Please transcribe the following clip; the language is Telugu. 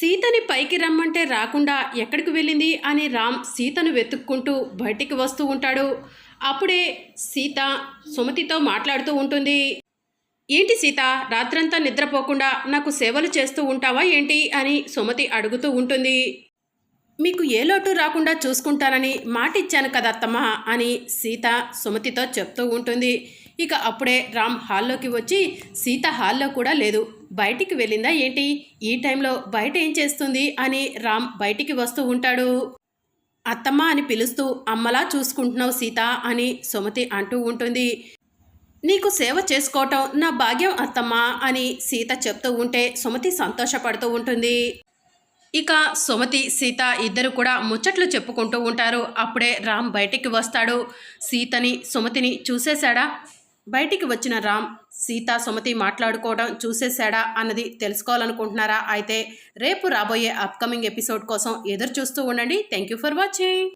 సీతని పైకి రమ్మంటే రాకుండా ఎక్కడికి వెళ్ళింది అని రామ్ సీతను వెతుక్కుంటూ బయటికి వస్తూ ఉంటాడు. అప్పుడే సీత సుమతితో మాట్లాడుతూ ఉంటుంది. ఏంటి సీత రాత్రంతా నిద్రపోకుండా నాకు సేవలు చేస్తూ ఉంటావా ఏంటి? అని సుమతి అడుగుతూ ఉంటుంది. మీకు ఏ లోటు రాకుండా చూసుకుంటానని మాట ఇచ్చాను కదా అత్తమ్మ అని సీత సుమతితో చెప్తూ ఉంటుంది. ఇక అప్పుడే రామ్ హాల్లోకి వచ్చి సీత హాల్లో కూడా లేదు. బయటికి వెళ్ళిందా ఏంటి? ఈ టైంలో బయట ఏం చేస్తుంది అని రామ్ బయటికి వస్తూ ఉంటాడు. అత్తమ్మ అని పిలుస్తూ అమ్మలా చూసుకుంటున్నావు సీత అని సుమతి అంటూ ఉంటుంది. నీకు సేవ చేసుకోవటం నా భాగ్యం అత్తమ్మ అని సీత చెప్తూ ఉంటే సుమతి సంతోషపడుతూ ఉంటుంది. ఇక సుమతి సీత ఇద్దరు కూడా ముచ్చట్లు చెప్పుకుంటూ ఉంటారు. అప్పుడే రామ్ బయటికి వస్తాడు. సీతని సుమతిని చూసేశాడా? బయటికి వచ్చిన రామ్ సీత సుమతి మాట్లాడుకోవడం చూసేశాడా అన్నది తెలుసుకోవాలనుకుంటున్నారా? అయితే రేపు రాబోయే అప్కమింగ్ ఎపిసోడ్ కోసం ఎదురు చూస్తూ ఉండండి. Thank you for watching